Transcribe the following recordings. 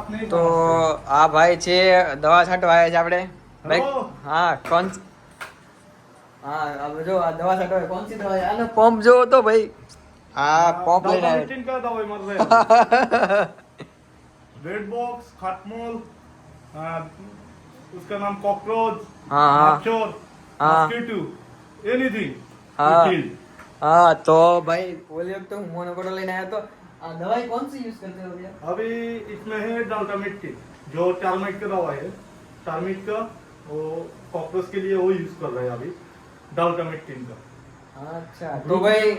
अपने તો આ ભાઈ છે દવા છાંટવા આવ્યા છે આપણે ભાઈ Hello. હા કોણ હા આ જો આ દવા છાંટવા કોણ સી દવા છે? આનો પંપ જો તો ભાઈ આ પંપ લઈને આવ્યો डाल्टन का दवाई मर रहे हैं रेड बॉक्स खटमोल आ, उसका नाम कॉकरोच हाँ, हाँ। मच्छर हाँ। मस्कीटो एनीथिंग हाँ। હા તો ભાઈ ઓલી વખતે હું મોનોકોટો લઈને આવ્યો તો दवाई कौन सी यूज़ करते हो भैया? अभी इसमें है डाल्टामेट की जो टारमेट का दवा है। टारमेट का वो कॉकरोच के लिए वो यूज़ कर रहे हैं अभी डाल्टामेट टीम का। अच्छा तो भाई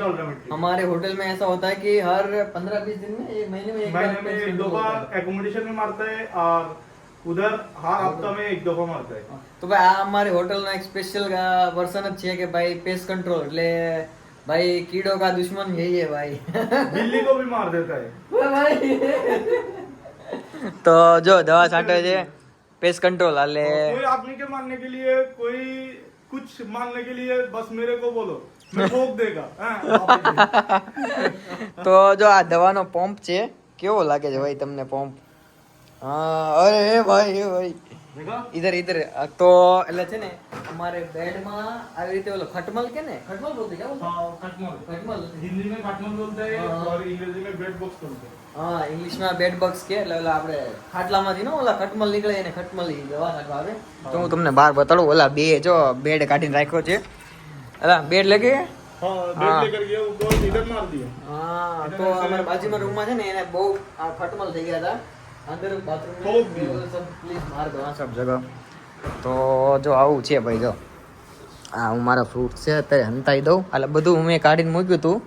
हमारे होटल में ऐसा होता है कि हर पंद्रह बीस दिन में एक महीने में एक महीने में एक दो बार एकोमोडेशन में मारता है और उधर हर हफ़्ता में एक दो बार मारता है। तो भाई हमारे होटल में एक स्पेशल वर्सन अच्छी है कि भाई पेस्ट कंट्रोल એટલે ભાઈ કીડો કા દુશ્મન यही है भाई बिल्ली को भी मार देता है તો જો દવા છાંટે છે પેસ્ટ કંટ્રોલ એટલે कोई आदमी के मारने के लिए कोई कुछ मारने के लिए बस मेरे को बोलो मैं ठोक देगा हाँ, તો જો આ દવાનો પંપ છે કેવો લાગે છે ભાઈ તમને પંપ હા અરે એ ભાઈ એ ભાઈ देखा ઇધર ઇધર તો એટલે છે ને તમારે બેડમાં આવી રીતે ઓલો खटमल के ने खटमल बोलते क्या हाँ खटमल खटमल हिंदी में खटमल बोलते हैं और अंग्रेजी में હા ઇંગ્લિશમાં બેડ બક્સ કે એટલે ઓલા આપણે ખાટલામાંથી નો ઓલા ખટમલ નીકળે એને ખટમલ દવા નાખવા આવે. તો હું તમને બહાર બતાડું ઓલા બે જો બેડ કાઢીને રાખ્યો છે. અલા બેડ લગે હા તો અમારા બાજુમાં રૂમમાં છે ને એને બહુ ખટમલ થઈ ગયા હતા. અંદર બાથરૂમ પ્લીઝ માર દો સબ જગહ તો જો આવું છે ભાઈ જો આ હું મારા ફ્રૂટ છે અત્યારે હંતાઈ દઉં એટલે બધું મેં કાઢીને મૂક્યું હતું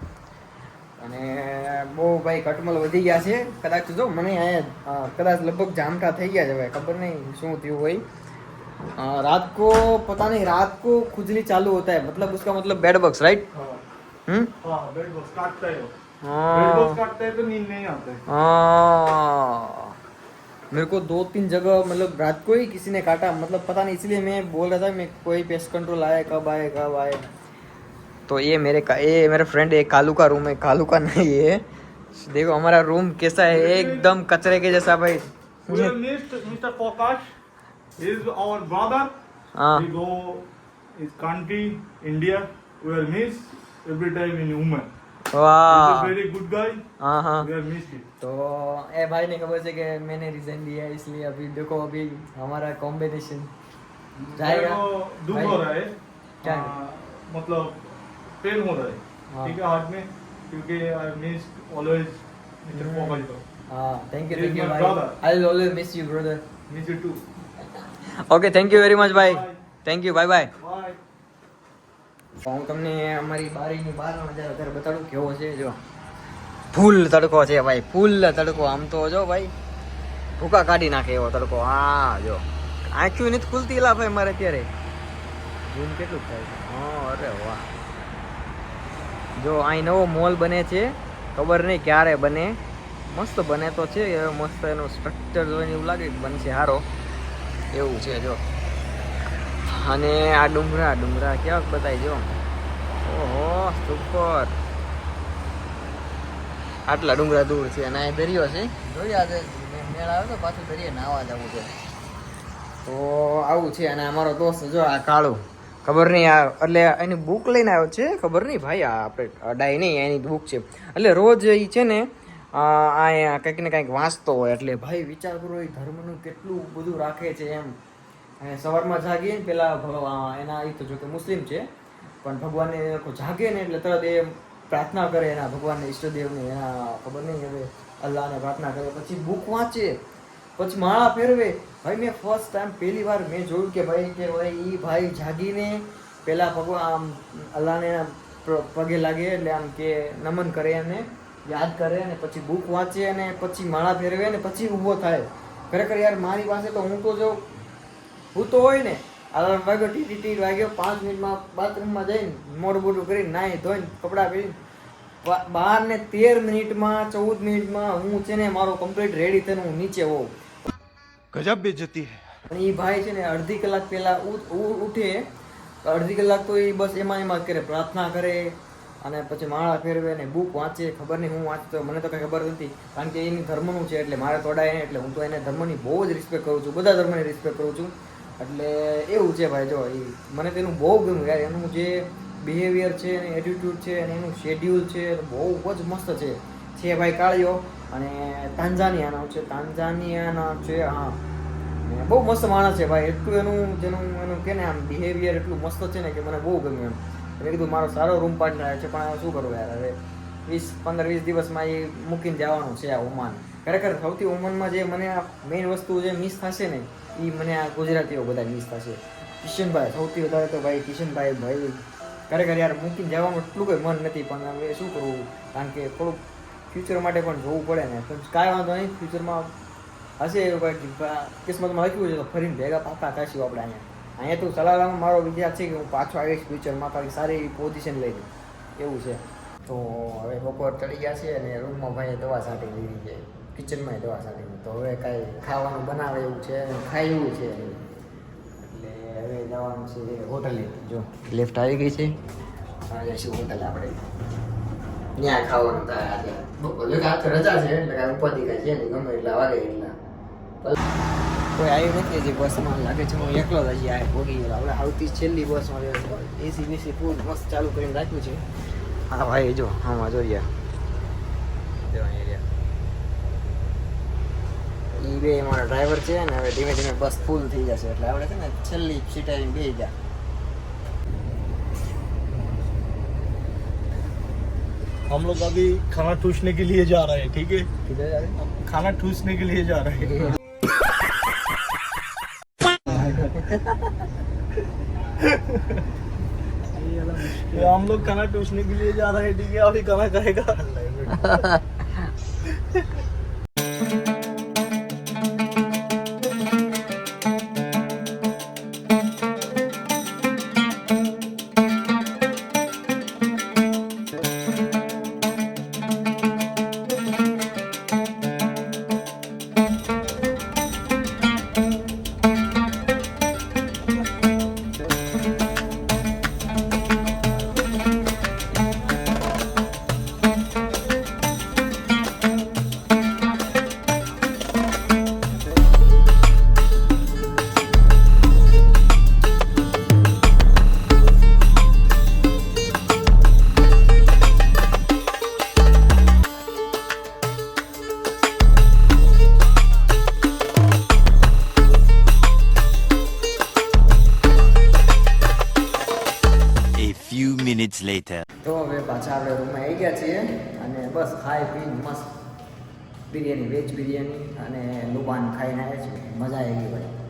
અને બહુ ભાઈ કટમલ વધી ગયા છે કદાચ જો મને અહીંયા અ, કદાચ લગભગ જામટા થઈ ગયા છે ભાઈ ખબર નહીં શું થયું હોય અ, रात को पता नहीं रात को खुजली चालू होता है मतलब उसका मतलब बेड बॉक्स राइट हाँ हम्म हाँ बेड बॉक्स काटता है वो हाँ। बेड बॉक्स काटता है तो नींद नहीं आता है हाँ मेरे को दो तीन जगह मतलब रात को ही किसी ने काटा मतलब पता नहीं इसलिए मैं बोल रहा था मैं कोई पेस्ट कंट्रोल आया कब आए कब आए तो ये मेरे का ये मेरे फ्रेंड एक कालू का रूम है कालू का नहीं है देखो हमारा रूम कैसा है एकदम कचरे के जैसा भाई. Kokash. He is our brother. हाँ We go his country, India. We are missed every time in woman. He is a वाह very good guy. हाँ हाँ We are missed him. तो ए भाई ने खबर से कि मैंने रिजाइन दिया है इसलिए अभी देखो अभी हमारा कॉम्बिनेशन जाएगा मेरे को दुख भाई, हो रहा है क्या? हाँ, मतलब पेन हो रहा हाँ। है ठीक है हार्ट में क्योंकि I miss always mister hmm. कोकाश को हाँ thank you He is thank you my भाई brother. I will always miss you brother miss you too okay thank you very much ભાઈ Bye. Thank you bye bye bye હું તમને અમારી બારીની બહારનો નજારો અત્યારે બતાડું કેવો છે, જો. ફૂલ તડકો છે ભાઈ, ફૂલ તડકો. આમ તો જો ભાઈ, ભૂકા કાઢી નાખે એવો તડકો. હા, જો. આંખ્યું નથી ખુલતી લા ભાઈ મારે અત્યારે. જૂન કેટલું થાય છે? હા, અરે વાહ. જો અહીં નવો મોલ બને છે. ખબર નહીં ક્યારે બને. મસ્ત બને તો છે મસ્ત એનું સ્ટ્રક્ચર જોઈને એવું લાગે બનશે સારો એવું છે, જો. અને આ ડુંગરા ડુંગરા ક્યાંક બતાય જો. ઓહો સુપર આટલા ડુંગરા દૂર છે અને અહીં દરિયો છે. જોઈએ આજે મેળ આવે તો પાછું દરિયે નાવા જવું છે. તો આવું છે અને અમારો દોસ્ત જો આ કાળું. ખબર નહીં આ એટલે એની બુક લઈને આવ્યો છે ખબર નહીં ભાઈ આ આપણે અડાઈ નહીં એની બુક છે. એટલે રોજ એ છે ને આ કંઈક ને કંઈક વાંચતો હોય. એટલે ભાઈ વિચાર કરો એ ધર્મનું કેટલું બધું રાખે છે એમ. અને સવારમાં જાગીએ ને પેલા ભગવાન એના એ તો જો મુસ્લિમ છે. પણ ભગવાનને જાગે ને એટલે તરત એ પ્રાર્થના કરે એના ભગવાનને, ઈષ્ટદેવને, એના ખબર નહીં હવે અલ્લાહને પ્રાર્થના કરે. પછી બુક વાંચે, પછી માળા ફેરવે. ભાઈ મેં ફર્સ્ટ ટાઈમ પહેલી વાર મેં જોયું કે ભાઈ કે ભાઈ એ ભાઈ જાગીને પહેલાં ભગવાન આમ અલ્લાહને પગે લાગે એટલે આમ કે નમન કરે અને યાદ કરે અને પછી બુક વાંચે અને પછી માળા ફેરવે અને પછી ઊભો થાય. ખરેખર યાર મારી પાસે તો હું તો જો હું તો હોય ને અલાર્મ વાગ્યો ટી ટી વાગ્યો પાંચ મિનિટમાં બાથરૂમમાં જઈને મોઢું બોઢું કરીને નાહી ધોઈને કપડાં પહેરીને બાર ને તેર મિનિટમાં ચૌદ મિનિટમાં હું છે ને મારો કમ્પ્લીટ રેડી થઈને હું નીચે હોઉં. ગજબ બેજતી પણ એ ભાઈ છે ને અડધી કલાક પહેલાં ઉઠે. અડધી કલાક તો એ બસ એમાં એમાં કરે પ્રાર્થના કરે અને પછી માળા ફેરવે ને બુક વાંચે ખબર નહીં હું વાંચતો મને તો કંઈ ખબર નથી. કારણ કે એની ધર્મનું છે એટલે મારે તોડાય એટલે હું તો એને ધર્મની બહુ જ રિસ્પેક્ટ કરું છું બધા ધર્મની રિસ્પેક્ટ કરું છું. એટલે એવું છે ભાઈ, જો એ મને તેનું બહુ ગમ્યું યાર. એનું જે બિહેવિયર છે અને એટીટ્યુડ છે અને એનું શેડ્યુલ છે બહુ જ મસ્ત છે. છે ભાઈ કાળિયો અને તાંઝાનિયાનો છે. તાંઝાનિયાનો છે, હા. બહુ મસ્ત માણસ છે ભાઈ. એટલું એનું, જેનું, એનું કે ને આમ બિહેવિયર એટલું મસ્ત છે ને કે મને બહુ ગમ્યું એમ. મેં કીધું મારો સારો રૂમ પાર્ટનર છે, પણ શું કરવું યાર? હવે વીસ, પંદર, વીસ દિવસમાં એ મૂકીને જવાનું છે આ ઓમાન. ખરેખર સૌથી ઉમરમાં જે મને આ મેઇન વસ્તુ જે મિસ થશે ને એ મને આ ગુજરાતીઓ બધા મિસ થશે. કિશનભાઈ, સૌથી વધારે તો ભાઈ કિશનભાઈ ભાઈ. ખરેખર યાર મૂકીને જવાનું એટલું કોઈ મન નથી, પણ હવે શું કરવું? કારણ કે થોડુંક ફ્યુચર માટે પણ જોવું પડે ને. તો કાંઈ વાંધો નહીં ફ્યુચરમાં હશે એવું કંઈક. કિસ્મતમાં લખ્યું છે તો ફરીને ભેગા પાકા થશું આપણે અહીંયા. અહીંયા તો ચલાવવામાં મારો વિચાર છે કે હું પાછો આવીશ ફ્યુચરમાં કાંઈક સારી પોઝિશન લઈને. એવું છે. તો હવે બપોર ચડી ગયા છે અને રૂમમાં ભાઈએ દવા છાંટી લીધી છે. કિચનમાં દવા સાથે. તો હવે કાંઈ ખાવાનું બનાવે એવું છે અને ખાય એવું છે. એટલે હવે જવાનું છે હોટલે જો લેફ્ટ આવી ગઈ છે. જઈશું હોટલ આપણે. ત્યાં ખાવાનું થાય આજે બપોર આજ રજા છે, એટલે કાંઈ ઉપાધિ કાંઈ છે નહીં, ગમે એટલા વાગે એટલા. કોઈ આવી નથી હજી બસમાં લાગે છે હું એકલો જ હજી આ ભોગી ગયો. આપણે આવતી છેલ્લી બસમાં એસી બીસી ફૂલ મસ્ત ચાલુ કરીને રાખ્યું છે. હા, ભાઈ, જો હા જોઈએ. જો અહીંયા રહ્યા. ઈ બે મારા ડ્રાઈવર છે ને હવે ધીમે ધીમે બસ ફૂલ થઈ જશે એટલે આપણે છે ને છેલ્લી સીટ આવીને બેસી જા हम लोग अभी खाना ठूसने के लिए जा रहे हैं ठीक है કીધું યાર खाना ठूसने के लिए जा रहे हैं ये हम लोग खाना ठूसने के लिए जा रहे हैं ठीक है अभी खाना खाएगा પાછા આપણે રૂમમાં આવી ગયા છીએ અને બસ ખાઈ પી મસ્ત. બિરયાની, વેજ બિરયાની અને લુબાન ખાઈને આવ્યા છીએ. મજા આવી ગઈ ભાઈ.